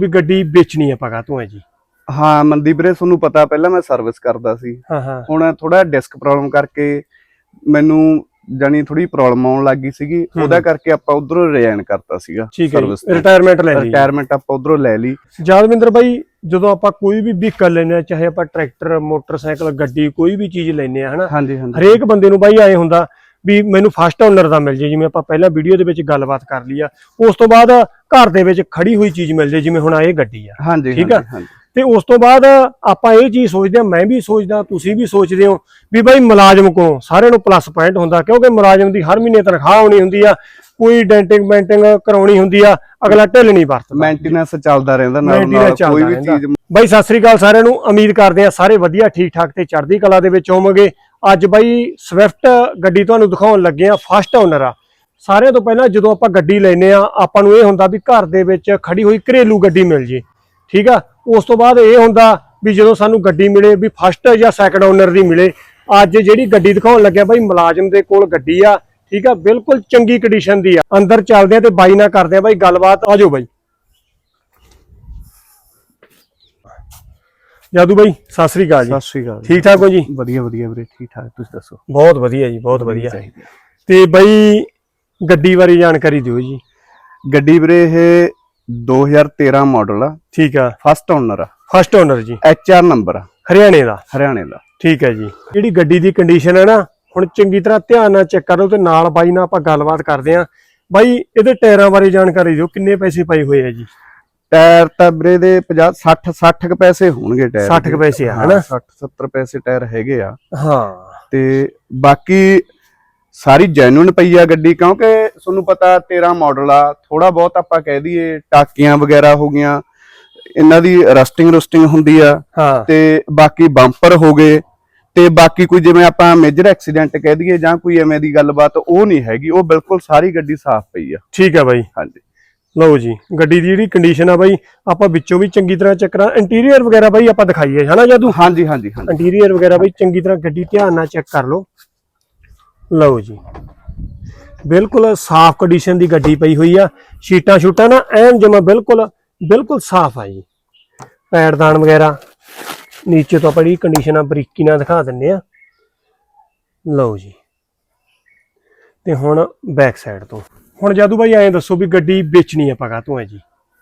ਵੀ ਗੱਡੀ ਵੇਚਣੀ ਆ ਪਗਾ ਤੂੰ ਹੈ ਜੀ? ਹਾਂ ਮਨਦੀਪ ਵੀਰੇ ਤੁਹਾਨੂੰ ਪਤਾ ਪਹਿਲਾਂ ਮੈਂ ਸਰਵਿਸ ਕਰਦਾ ਸੀ। ਹਾਂ ਹਾਂ। ਹੁਣ ਥੋੜਾ ਡਿਸਕ ਪ੍ਰੋਬਲਮ ਕਰਕੇ ਮੈਨੂੰ ਜਾਨੀ ਥੋੜੀ ਪ੍ਰੋਬਲਮ ਆਉਣ ਲੱਗ ਗਈ ਸੀਗੀ। ਉਹਦਾ ਕਰਕੇ ਆਪਾਂ ਉਧਰੋਂ ਰਿਜ਼ਾਈਨ ਕਰਤਾ ਸੀਗਾ ਤੋਂ। ਰਿਟਾਇਰਮੈਂਟ ਲੈ ਲਈ। ਰਿਟਾਇਰਮੈਂਟ ਆਪਾਂ ਉਧਰੋਂ ਲੈ ਲਈ। ਜਾਦਵਿੰਦਰ ਬਾਈ ਜਦੋਂ ਆਪਾਂ ਕੋਈ ਵੀ ਵਹੀਕਲ ਲੈਨੇ ਆ ਚਾਹੇ ਆਪਾਂ ਟਰੈਕਟਰ ਮੋਟਰਸਾਈਕਲ ਗੱਡੀ ਕੋਈ ਵੀ ਚੀਜ਼ ਲੈਨੇ ਆ ਹਨਾ? ਹਰੇਕ ਬੰਦੇ ਨੂੰ ਬਾਈ ਐ ਹੁੰਦਾ ਵੀ ਮੈਨੂੰ ਫਸਟ ਓਨਰ ਦਾ ਮਿਲ ਜੇ ਜਿਵੇਂ ਆਪਾਂ ਪਹਿਲਾਂ ਵੀਡੀਓ ਦੇ ਵਿੱਚ ਗੱਲਬਾਤ ਕਰ ਲਈ ਆ। ਉਸ ਤੋਂ ਬਾਅਦ ਘਰ ਦੇ ਵਿੱਚ ਖੜੀ ਹੋਈ ਚੀਜ਼ ਮਿਲ ਜੇ ਜਿਵੇਂ ਹੁਣ ਆ ਇਹ ਗੱਡੀ ਆ। ਹਾਂਜੀ ਠੀਕ ਆ। ਤੇ ਉਸ ਤੋਂ ਬਾਅਦ ਆਪਾਂ ਇਹ ਚੀਜ਼ ਸੋਚਦੇ ਆ ਮੈਂ ਵੀ ਸੋਚਦਾ ਤੁਸੀਂ ਵੀ ਸੋਚਦੇ ਹੋ ਵੀ ਬਾਈ ਮੁਲਾਜ਼ਮ ਕੋਲੋਂ ਸਾਰਿਆਂ ਨੂੰ ਪਲੱਸ ਪੁਆਇੰਟ ਹੁੰਦਾ ਕਿਉਂਕਿ ਮੁਲਾਜ਼ਮ ਦੀ ਹਰ ਮਹੀਨੇ ਤਨਖਾਹ ਆਉਣੀ ਹੁੰਦੀ ਆ ਕੋਈ ਡੈਂਟਿੰਗ ਮੈਂਟਿੰਗ ਕਰਾਉਣੀ ਹੁੰਦੀ ਆ ਅਗਲਾ ਢਿੱਲ ਨਹੀਂ ਵਰਤਦਾ। ਮੇਨਟੇਨੈਂਸ ਚੱਲਦਾ ਰਹਿੰਦਾ ਨਾਲ ਕੋਈ ਵੀ। ਚੀਜ਼ ਬਾਈ ਸਤਿ ਸ੍ਰੀ ਅਕਾਲ ਸਾਰਿਆਂ ਨੂੰ ਉਮੀਦ ਕਰਦੇ ਆ ਸਾਰੇ ਵਧੀਆ ਠੀਕ ਠਾਕ ਤੇ ਚੜ੍ਹਦੀ ਕਲਾ ਦੇ ਵਿੱਚ ਹੋਵੋਗੇ। ਅੱਜ ਬਾਈ ਸਵਿਫਟ ਗੱਡੀ ਤੁਹਾਨੂੰ ਦਿਖਾਉਣ ਲੱਗੇ ਆ ਫਸਟ ਓਨਰ ਆ। ਸਾਰਿਆਂ ਤੋਂ ਪਹਿਲਾਂ ਜਦੋਂ ਆਪਾਂ ਗੱਡੀ ਲੈਨੇ ਆ ਆਪਾਂ ਨੂੰ ਇਹ ਹੁੰਦਾ ਵੀ ਘਰ ਦੇ ਵਿੱਚ ਖੜੀ ਹੋਈ ਘਰੇਲੂ ਗੱਡੀ ਮਿਲ ਜੇ ਠੀਕ ਆ? ਉਸ ਤੋਂ ਬਾਅਦ ਇਹ ਹੁੰਦਾ ਵੀ ਜਦੋਂ ਸਾਨੂੰ ਗੱਡੀ ਮਿਲੇ ਵੀ ਫਸਟ ਜਾਂ ਸੈਕੰਡ ਓਨਰ ਦੀ ਮਿਲੇ ਅੱਜ ਜਿਹੜੀ ਗੱਡੀ ਦਿਖਾਉਣ ਲੱਗਿਆ ਬਾਈ ਮੁਲਾਜ਼ਮ ਦੇ ਕੋਲ ਗੱਡੀ ਆ ਠੀਕ ਆ? ਬਿਲਕੁਲ ਚੰਗੀ ਕੰਡੀਸ਼ਨ ਦੀ ਆ। ਅੰਦਰ ਚੱਲਦੇ ਆ ਤੇ ਬਾਈ ਨਾਲ ਕਰਦੇ ਆ ਬਾਈ ਗੱਲਬਾਤ ਆਜੋ ਬਾਈ। ਜਾਦੂ ਬਾਈ ਸਤਿ ਸ੍ਰੀ ਅਕਾਲ ਜੀ। ਸਤਿ ਸ਼੍ਰੀ ਅਕਾਲ ਠੀਕ ਠਾਕ ਹੋ ਜੀ? ਵਧੀਆ ਵਧੀਆ ਵੀਰੇ ਠੀਕ ਠਾਕ ਤੁਸੀਂ ਦੱਸੋ? ਬਹੁਤ ਵਧੀਆ ਜੀ ਬਹੁਤ ਵਧੀਆ। ਤੇ ਬਾਈ ਗੱਡੀ ਬਾਰੇ ਜਾਣਕਾਰੀ ਦਿਓ ਜੀ। ਗੱਡੀ ਵੀਰੇ ਇਹ 2013 ਮਾਡਲ ਆ। ਠੀਕ ਆ। ਫਸਟ ਓਨਰ ਆ। ਫਸਟ ਓਨਰ ਜੀ। ਐਚ ਆਰ ਨੰਬਰ ਆ। ਹਰਿਆਣੇ ਦਾ। ਹਰਿਆਣੇ ਦਾ। ਠੀਕ ਹੈ ਜੀ। ਜਿਹੜੀ ਗੱਡੀ ਦੀ ਕੰਡੀਸ਼ਨ ਹੈ ਨਾ ਹੁਣ ਚੰਗੀ ਤਰ੍ਹਾਂ ਧਿਆਨ ਨਾਲ ਚੈੱਕ ਕਰੋ ਤੇ ਨਾਲ ਬਾਈ ਨਾਲ ਆਪਾਂ ਗੱਲਬਾਤ ਕਰਦੇ ਆਂ। ਬਾਈ ਇਹਦੇ ਟਾਇਰਾਂ ਬਾਰੇ ਜਾਣਕਾਰੀ ਦਿਓ ਕਿੰਨੇ ਪੈਸੇ ਪਏ ਹੋਏ ਆ ਜੀ? ਟਾਇਰ ਤਾਂ ਵੀਰੇ ਦੇ 50 60 60 ਕ ਪੈਸੇ ਹੋਣਗੇ ਟਾਇਰ 60 ਕੁ ਪੈਸੇ ਆ, ਹਨਾ? 60 70 ਪੈਸੇ ਟਾਇਰ ਹੈਗੇ ਆ। ਹਾਂ। ਤੇ ਬਾਕੀ ਸਾਰੀ ਜੈਨੂਇਨ ਪਈ ਆ ਗੱਡੀ ਕਿਉਂਕਿ ਤੁਹਾਨੂੰ ਪਤਾ 13 ਮਾਡਲ ਆ ਥੋੜਾ ਬਹੁਤ ਆਪਾਂ ਕਹਿ ਦਈਏ ਟਾਕੀਆਂ ਵਗੈਰਾ ਹੋ ਗਈਆਂ ਇਹਨਾਂ ਦੀ ਰਸਟਿੰਗ ਰੁਸਟਿੰਗ ਹੁੰਦੀ ਆ ਤੇ ਬਾਕੀ ਬੰਪਰ ਹੋ ਗਏ ਤੇ ਬਾਕੀ ਕੋਈ ਜਿਵੇਂ ਆਪਾਂ ਮੇਜਰ ਐਕਸੀਡੈਂਟ ਕਹਿ ਦਈਏ ਜਾਂ ਕੋਈ ਐਵੇਂ ਦੀ ਗੱਲਬਾਤ ਉਹ ਨਹੀਂ ਹੈਗੀ ਉਹ ਬਿਲਕੁਲ ਸਾਰੀ ਗੱਡੀ ਸਾਫ਼ ਪਈ ਆ। ਠੀਕ ਹੈ ਬਾਈ। ਹਾਂਜੀ। ਲਓ ਜੀ ਗੱਡੀ ਦੀ ਜਿਹੜੀ ਕੰਡੀਸ਼ਨ ਆ ਬਾਈ ਆਪਾਂ ਵਿੱਚੋਂ ਵੀ ਚੰਗੀ ਤਰ੍ਹਾਂ ਚੈੱਕ ਕਰਾਂ ਇੰਟੀਰੀਅਰ ਵਗੈਰਾ ਬਾਈ ਆਪਾਂ ਦਿਖਾਈਏ ਹਨਾ ਜਾਦੂ? ਹਾਂਜੀ ਹਾਂਜੀ ਹਾਂਜੀ। ਇੰਟੀਰੀਅਰ ਵਗੈਰਾ ਬਈ ਚੰਗੀ ਤਰ੍ਹਾਂ ਗੱਡੀ ਧਿਆਨ ਨਾਲ ਚੈੱਕ ਕਰ ਲਓ। ਲਓ ਜੀ। ਬਿਲਕੁਲ ਸਾਫ਼ ਕੰਡੀਸ਼ਨ ਦੀ ਗੱਡੀ ਪਈ ਹੋਈ ਆ। ਸ਼ੀਟਾਂ ਸ਼ੂਟਾਂ ਨਾ ਐਨ ਜਮਾ ਬਿਲਕੁਲ ਬਿਲਕੁਲ ਸਾਫ਼ ਆ ਜੀ। ਪੈੜਦਾਨ ਵਗੈਰਾ ਨੀਚੇ ਤੋਂ ਆਪਾਂ ਜਿਹੜੀ ਕੰਡੀਸ਼ਨ ਬਰੀਕੀ ਨਾਲ ਦਿਖਾ ਦਿੰਨੇ ਆ। ਲਓ ਜੀ। ਤੇ ਹੁਣ ਬੈਕ ਸਾਈਡ ਤੋਂ। ਹੁਣ ਜਾਦੂ ਬਾਈ ਐਂ ਦੱਸੋ ਵੀ ਗੱਡੀ ਵੇਚਣੀ ਆ ਪਗਾ ਤੂੰ ਹੈ ਜੀ?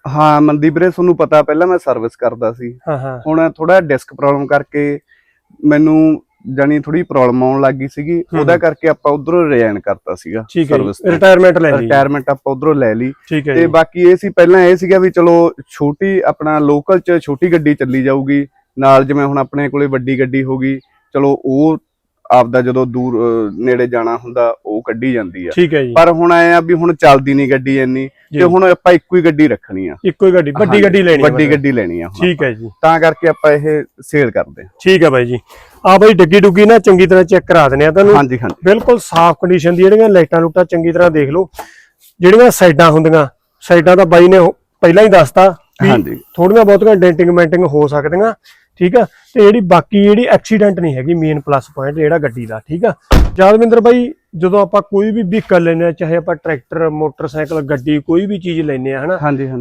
ਹਾਂ ਮਨਦੀਪ ਵੀਰੇ ਤੁਹਾਨੂੰ ਪਤਾ ਪਹਿਲਾਂ ਮੈਂ ਸਰਵਿਸ ਕਰਦਾ ਸੀ। ਹਾਂ ਹਾਂ। ਹੁਣ ਥੋੜਾ ਡਿਸਕ ਪ੍ਰੋਬਲਮ ਕਰਕੇ ਮੈਨੂੰ ਜਾਨੀ ਥੋੜੀ ਪ੍ਰੋਬਲਮ ਆਉਣ ਲੱਗ ਗਈ ਸੀਗੀ। ਉਹਦਾ ਕਰਕੇ ਆਪਾਂ ਉਧਰੋਂ ਰਿਜ਼ਾਈਨ ਕਰਤਾ ਸੀਗਾ ਤੋਂ। ਰਿਟਾਇਰਮੈਂਟ ਲੈ ਲਈ ਰਿਟਾਇਰਮੈਂਟ ਆਪਾਂ ਉਧਰੋਂ ਲੈ ਲਈ ਤੇ ਬਾਕੀ ਇਹ ਸੀ ਪਹਿਲਾਂ ਇਹ ਸੀਗਾ ਵੀ ਚਲੋ ਛੋਟੀ ਆਪਣਾ ਲੋਕਲ ਚ ਛੋਟੀ ਗੱਡੀ ਚੱਲੀ ਜਾਊਗੀ ਨਾਲ ਜਿਵੇਂ ਹੁਣ ਆਪਣੇ ਕੋਲੇ ਵੱਡੀ ਗੱਡੀ ਹੋ ਗਈ ਚਲੋ ਉਹ ਆਪਦਾ ਜਦੋਂ ਦੂਰ ਨੇੜੇ ਜਾਣਾ ਹੁੰਦਾ ਉਹ ਕੱਢੀ ਜਾਂਦੀ ਆ। ਠੀਕ ਹੈ ਜੀ। ਪਰ ਹੁਣ ਆਏ ਆ ਵੀ ਹੁਣ ਚੱਲਦੀ ਨਹੀਂ ਗੱਡੀ ਇੰਨੀ। ਤੇ ਹੁਣ ਆਪਾਂ ਇੱਕੋ ਹੀ ਗੱਡੀ ਰੱਖਣੀ ਆ। ਇੱਕੋ ਹੀ ਗੱਡੀ ਵੱਡੀ ਗੱਡੀ ਲੈਣੀ ਆ ਵੱਡੀ। ਗੱਡੀ ਲੈਣੀ ਆ ਹੁਣ ਠੀਕ ਹੈ ਜੀ। ਤਾਂ ਕਰਕੇ ਆਪਾਂ ਇਹ ਸੇਲ ਕਰਦੇ ਹਾਂ ਠੀਕ ਹੈ ਬਾਈ ਜੀ। ਆ ਬਾਈ ਡੱਗੀ ਡੁੱਗੀ ਨਾ ਚੰਗੀ ਤਰ੍ਹਾਂ ਚੈੱਕ ਕਰਾ ਦਿੰਦੇ ਆ ਤੁਹਾਨੂੰ। ਹਾਂਜੀ ਹਾਂਜੀ। ਬਿਲਕੁਲ ਸਾਫ਼ ਕੰਡੀਸ਼ਨ ਦੀ ਜਿਹੜੀਆਂ ਲਾਈਟਾਂ ਲੂਟਾਂ ਚੰਗੀ ਤਰ੍ਹਾਂ ਦੇਖ ਲਓ। ਜਿਹੜੀਆਂ ਸਾਈਡਾਂ ਹੁੰਦੀਆਂ ਸਾਈਡਾਂ ਤਾਂ ਬਾਈ ਨੇ ਪਹਿਲਾਂ ਹੀ ਦੱਸਤਾ ਹਾਂਜੀ। ਥੋੜੀਆਂ ਬਹੁਤੀਆਂ ਡੈਂਟਿੰਗ ਮੈਂਟਿੰਗ ਹੋ ਸਕਦੀਆਂ। ਠੀਕ ਆ? ਤੇ ਜਿਹੜੀ ਬਾਕੀ ਜਿਹੜੀ ਐਕਸੀਡੈਂਟ ਨਹੀਂ ਹੈਗੀ ਮੇਨ ਪਲੱਸ ਪੁਆਇੰਟ ਜਿਹੜਾ ਗੱਡੀ ਦਾ ਠੀਕ ਆ? ਜਾਦਵਿੰਦਰ ਬਾਈ ਜਦੋਂ ਆਪਾਂ ਕੋਈ ਵੀ ਵਹੀਕਲ ਲੈਨੇ ਆ ਚਾਹੇ ਆਪਾਂ ਟਰੈਕਟਰ ਮੋਟਰਸਾਈਕਲ ਗੱਡੀ ਕੋਈ ਵੀ ਚੀਜ਼ ਲੈਨੇ ਆ ਹਨਾ?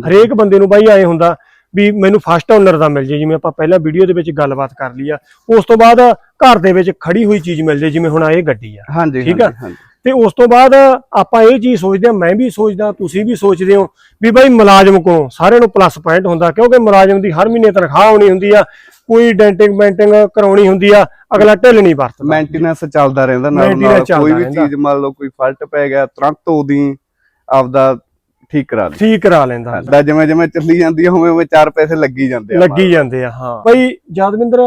ਹਰੇਕ ਬੰਦੇ ਨੂੰ ਬਾਈ ਐ ਹੁੰਦਾ ਵੀ ਮੈਨੂੰ ਫਸਟ ਓਨਰ ਦਾ ਮਿਲ ਜੇ ਜਿਵੇਂ ਆਪਾਂ ਪਹਿਲਾਂ ਵੀਡੀਓ ਦੇ ਵਿੱਚ ਗੱਲਬਾਤ ਕਰ ਲਈ ਆ। ਉਸ ਤੋਂ ਬਾਅਦ ਘਰ ਦੇ ਵਿੱਚ ਖੜੀ ਹੋਈ ਚੀਜ਼ ਮਿਲ ਜੇ ਜਿਵੇਂ ਹੁਣ ਆ ਇਹ ਗੱਡੀ ਆ। ਠੀਕ ਆ? ਤੇ ਉਸ ਤੋਂ ਬਾਅਦ ਆਪਾਂ ਇਹ ਚੀਜ਼ ਸੋਚਦੇ ਆ ਮੈਂ ਵੀ ਸੋਚਦਾ ਤੁਸੀਂ ਵੀ ਸੋਚਦੇ ਹੋ ਵੀ ਬਾਈ ਮੁਲਾਜ਼ਮ ਕੋਲੋਂ ਸਾਰਿਆਂ ਨੂੰ ਪਲੱਸ ਪੁਆਇੰਟ ਹੁੰਦਾ ਕਿਉਂਕਿ ਮੁਲਾਜ਼ਮ ਦੀ ਹਰ ਮਹੀਨੇ ਤਨਖਾਹ ਆਉਣੀ ਹੁੰਦੀ ਆ ਕੋਈ ਡੈਂਟਿੰਗ ਮੈਂਟਿੰਗ ਕਰਾਉਣੀ ਹੁੰਦੀ ਆ ਅਗਲਾ ਢਿੱਲ ਨਹੀਂ ਵਰਤਦਾ। ਮੇਨਟੇਨੈਂਸ ਚੱਲਦਾ ਰਹਿੰਦਾ ਨਾਲ ਨਾਲ ਕੋਈ ਵੀ। ਚੀਜ਼ ਮੰਨ ਲਓ ਕੋਈ ਫਾਲਟ ਪੈ ਗਿਆ ਤੁਰੰਤ ਉਹਦੀ ਆਪਦਾ ਠੀਕ ਕਰਾ ਲਈ ਠੀਕ ਕਰਾ ਲੈਂਦਾ। ਦਾ ਜਿਵੇਂ ਜਿਵੇਂ ਚੱਲੀ ਜਾਂਦੀ ਹੈ ਉਵੇਂ ਉਵੇਂ ਚਾਰ ਪੈਸੇ ਲੱਗੀ ਜਾਂਦੇ ਆ ਲੱਗੀ ਜਾਂਦੇ ਆ ਹਾਂ। ਬਾਈ ਜਦਵਿੰਦਰ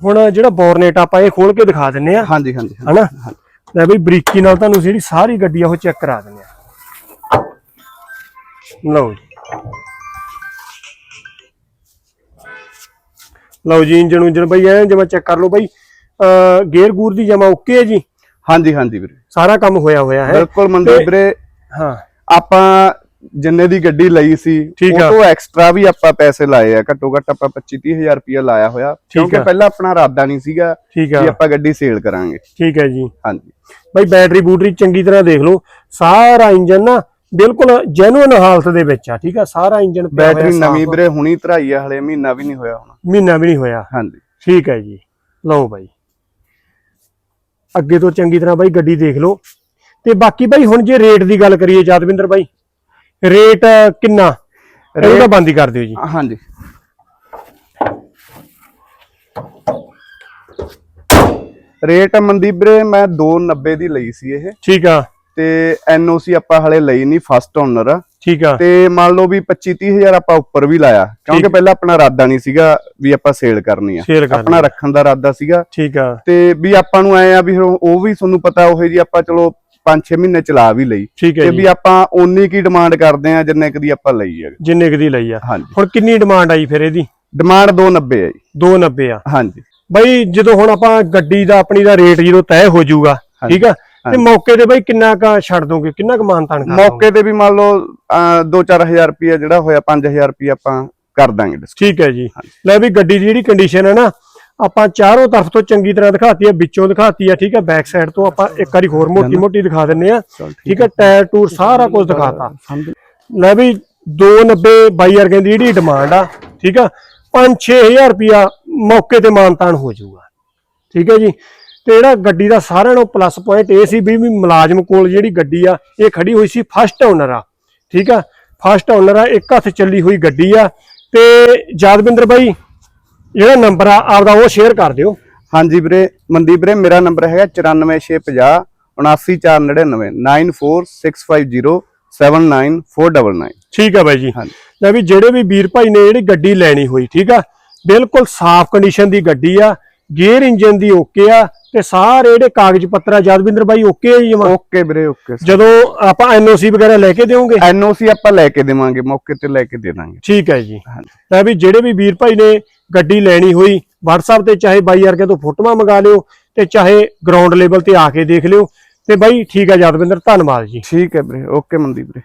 ਹੁਣ ਜਿਹੜਾ ਬੋਰਨੇਟ ਆਪਾਂ ਇਹ ਖੋਲ ਕੇ ਦਿਖਾ ਦਿੰਨੇ ਆ। ਹਾਂਜੀ ਹਾਂਜੀ ਹਨਾ। ਲੈ ਬਈ ਬਰੀਕੀ ਨਾਲ ਤੁਹਾਨੂੰ ਜਿਹੜੀ ਸਾਰੀ ਗੱਡੀ ਆ ਉਹ ਚੈੱਕ ਕਰਾ ਦਿੰਦੇ ਆ। ਲਓ ਜੀ। ਲਓ ਜੀ ਇੰਜਨ ਉਂਜਨ ਬਈ ਐ ਜਮਾ ਚੈੱਕ ਕਰ ਲਓ ਬਈ ਗੇਅਰ ਗੂਰ ਦੀ ਜਮਾ ਓਕੇ ਹੈ ਜੀ? ਹਾਂਜੀ ਹਾਂਜੀ ਵੀਰੇ। ਸਾਰਾ ਕੰਮ ਹੋਇਆ ਹੋਇਆ ਹੈ। ਬਿਲਕੁਲ ਮਨਦੀਪ ਵੀਰੇ। ਹਾਂ। ਆਪਾਂ ਜਿੰਨੇ ਦੀ ਗੱਡੀ ਲਈ ਸੀ ਠੀਕ ਆ। ਉਹ ਤੋਂ ਐਕਸਟਰਾ ਵੀ ਆਪਾਂ ਪੈਸੇ ਲਾਏ ਆ। ਘੱਟੋ ਘੱਟ ਆਪਾਂ 25 30000 ਰੁਪਇਆ ਲਾਇਆ ਹੋਇਆ। ਕਿਉਂਕਿ ਆ। ਪਹਿਲਾਂ ਆਪਣਾ ਇਰਾਦਾ ਨਹੀਂ ਸੀਗਾ ਠੀਕ ਆ। ਕਿ ਆਪਾਂ ਗੱਡੀ ਸੇਲ ਕਰਾਂਗੇ। ਠੀਕ ਹੈ ਜੀ। ਹਾਂਜੀ। ਬਈ ਬੈਟਰੀ ਬੂਟਰੀ ਚੰਗੀ ਤਰ੍ਹਾਂ ਦੇਖ ਲਓ। ਸਾਰਾ ਇੰਜਨ ਨਾ ਬਿਲਕੁਲ ਜੈਨੂਇਨ ਹਾਲਤ ਦੇ ਵਿੱਚ ਆ ਠੀਕ ਆ? ਸਾਰਾ ਇੰਜਨ ਬੈਟਰੀ ਨਵੀਂ। ਵੀਰੇ ਹੁਣੀ ਧਰਾਈ ਆ ਹਲੇ ਮਹੀਨਾ ਵੀ ਨਹੀਂ ਹੋਇਆ ਹੁਣ। ਮਹੀਨਾ ਵੀ ਨਹੀਂ ਹੋਇਆ। ਹਾਂਜੀ। ਠੀਕ ਹੈ ਜੀ। ਲਓ ਬਾਈ। ਅੱਗੇ ਤੋਂ ਚੰਗੀ ਤਰ੍ਹਾਂ ਬਾਈ ਗੱਡੀ ਦੇਖ ਲਓ। ਤੇ ਬਾਕੀ ਬਾਈ ਹੁਣ ਜੇ ਰੇਟ ਦੀ ਗੱਲ ਕਰੀਏ ਜਦਵਿੰਦਰ ਬਾਈ। ਰੇਟ ਕਿੰਨਾ? ਇਹਨੂੰ ਤਾਂ ਬੰਦ ਹੀ ਕਰ ਦਿਓ ਜੀ। ਹਾਂਜੀ। ਰੇਟ ਮਨਦੀਪ ਵੀਰੇ ਮੈਂ 290 ਦੀ ਲਈ ਸੀ ਇਹ। ਠੀਕ ਆ। ਤੇ ਐਨਓਸੀ ਆਪਾਂ ਹਲੇ ਲਈ ਨਹੀਂ ਫਸਟ ਓਨਰ ਆ। ਠੀਕ ਆ। ਤੇ ਮੰਨ ਲਓ ਵੀ 25 30000 ਆਪਾਂ ਉੱਪਰ ਵੀ ਲਾਇਆ। ਕਿਉਂਕਿ। ਪਹਿਲਾਂ ਆਪਣਾ ਇਰਾਦਾ ਨਹੀਂ ਸੀਗਾ ਵੀ ਆਪਾਂ ਸੇਲ ਕਰਨੀ ਆ। ਆਪਣਾ ਰੱਖਣ ਦਾ ਇਰਾਦਾ ਸੀਗਾ। ਠੀਕ ਆ। ਤੇ ਵੀ ਆਪਾਂ ਨੂੰ ਆਏ ਆ ਵੀ ਉਹ ਵੀ ਤੁਹਾਨੂੰ ਪਤਾ ਉਹ ਜੀ ਆਪਾਂ ਚਲੋ 5-6 ਮਹੀਨੇ ਚਲਾ ਵੀ ਲਈ ਠੀਕ ਹੈ ਤੇ ਵੀ ਆਪਾਂ ਓਨੀ ਕੀ ਡਿਮਾਂਡ ਕਰਦੇ ਆ ਜਿੰਨੇ ਕੁ ਦੀ ਆਪਾਂ ਲਈ ਹੈ। ਜਿੰਨੇ ਕੁ ਦੀ ਲਈ ਆ। ਹੁਣ ਕਿੰਨੀ ਡਿਮਾਂਡ ਆਈ ਫਿਰ ਇਹਦੀ? ਡਿਮਾਂਡ 290 ਹੈ ਜੀ। 290 ਆ। ਹਾਂਜੀ। ਬਾਈ ਜਦੋਂ ਹੁਣ ਆਪਾਂ ਗੱਡੀ ਦਾ ਆਪਣੀ ਦਾ ਰੇਟ ਜਦੋਂ ਤੈਅ ਹੋ ਜਾਊਗਾ ਠੀਕ ਆ? ਤੇ। ਮੌਕੇ ਤੇ ਬਾਈ ਕਿੰਨਾ ਕ ਛੱਡ ਦੋਗੇ? ਕਿੰਨਾ ਕ ਮਾਨਤਾਨ ਕਰ ਮੌਕੇ ਤੇ ਵੀ ਮੰਨ ਲਓ 2-4000 ਰੁਪਏ ਜਿਹੜਾ ਹੋਇਆ 5000 ਰੁਪਏ ਆਪਾਂ ਕਰ ਦਾਂਗੇ। ਠੀਕ ਹੈ ਜੀ। ਲੈ ਵੀ ਗੱਡੀ ਦੀ ਜਿਹੜੀ ਕੰਡੀਸ਼ਨ ਹੈ ਨਾ ਆਪਾਂ ਚਾਰੋਂ ਤਰਫ ਤੋਂ ਚੰਗੀ ਤਰ੍ਹਾਂ ਦਿਖਾਤੀ ਹੈ ਵਿੱਚੋਂ ਦਿਖਾਤੀ ਹੈ ਠੀਕ ਹੈ ਬੈਕ ਸਾਈਡ ਤੋਂ ਆਪਾਂ ਇੱਕ ਵਾਰੀ ਹੋਰ ਮੋਟੀ ਮੋਟੀ ਦਿਖਾ ਦਿੰਨੇ ਆ। ਠੀਕ ਹੈ ਟਾਇਰ ਟੂਰ ਸਾਰਾ ਕੁਝ ਦਿਖਾਤਾ। ਲੈ ਵੀ 290 ਬਾਈ ਵਰਗੇ ਦੀ ਜਿਹੜੀ ਡਿਮਾਂਡ ਆ ਠੀਕ ਆ? 5-6000 ਰੁਪਿਆ ਮੌਕੇ ਤੇ ਮਾਨਤਾਨ ਹੋ ਜਾਊਗਾ। ਠੀਕ ਹੈ ਜੀ? ਤੇ ਜਿਹੜਾ ਗੱਡੀ ਦਾ ਸਾਰਿਆਂ ਨੂੰ ਪਲੱਸ ਪੁਆਇੰਟ ਇਹ ਸੀ ਵੀ ਮੁਲਾਜ਼ਮ ਕੋਲ ਜਿਹੜੀ ਗੱਡੀ ਆ ਇਹ ਖੜੀ ਹੋਈ ਸੀ ਫਸਟ ਓਨਰ ਆ। ਠੀਕ ਆ? ਫਸਟ ਓਨਰ ਆ ਇੱਕ ਹੱਥ ਚੱਲੀ ਹੋਈ ਗੱਡੀ ਆ। ਤੇ ਯਾਦਵਿੰਦਰ ਬਾਈ ਜਿਹੜਾ ਨੰਬਰ ਆ ਆਪਦਾ ਉਹ ਸ਼ੇਅਰ ਕਰ ਦਿਓ। ਹਾਂਜੀ ਵੀਰੇ ਮਨਦੀਪ ਵੀਰੇ ਮੇਰਾ ਨੰਬਰ ਹੈਗਾ 94650 79499 94650 ਠੀਕ ਆ ਬਾਈ ਜੀ। ਹਾਂਜੀ। ਲੈ ਵੀ ਜਿਹੜੇ ਵੀ ਵੀਰ ਭਾਈ ਨੇ ਜਿਹੜੀ ਗੱਡੀ ਲੈਣੀ ਹੋਈ ਠੀਕ ਆ? ਬਿਲਕੁਲ ਸਾਫ਼ ਕੰਡੀਸ਼ਨ ਦੀ ਗੱਡੀ ਆ। ਗੇਅਰ ਇੰਜਨ ਦੀ ਓਕੇ ਆ ਤੇ ਸਾਰੇ ਜਿਹੜੇ ਕਾਗਜ਼ ਪੱਤਰ ਆ ਯਾਦਵਿੰਦਰ ਬਾਈ ਓਕੇ ਆ ਜੀ ਜਮਾਂ? ਓਕੇ ਵੀਰੇ ਓਕੇ ਜਦੋਂ ਆਪਾਂ ਐਨਓਸੀ ਵਗੈਰਾ ਲੈ ਕੇ ਦਿਓਗੇ? ਐਨਓਸੀ ਆਪਾਂ ਲੈ ਕੇ ਦੇਵਾਂਗੇ ਮੌਕੇ ਤੇ ਲੈ ਕੇ ਦੇ ਦਾਂਗੇ। ਠੀਕ ਹੈ ਜੀ। ਲੈ ਵੀ ਜਿਹੜੇ ਵੀ ਵੀਰ ਭਾਈ ਨੇ ਗੱਡੀ ਲੈਣੀ ਹੋਈ WhatsApp ਤੇ ਚਾਹੇ ਬਾਈ ਵਰਗੇ ਤੋਂ ਫੋਟੋਆਂ ਮੰਗਾ ਲਿਓ ਤੇ ਚਾਹੇ ਗਰਾਊਂਡ ਲੈਵਲ ਤੇ ਆ ਕੇ ਦੇਖ ਲਿਓ। ਤੇ ਬਾਈ ਠੀਕ ਹੈ ਯਾਦਵਿੰਦਰ ਧੰਨਵਾਦ ਜੀ। ਠੀਕ ਹੈ ਵੀਰੇ ਓਕੇ ਮਨਦੀਪ ਵੀਰੇ।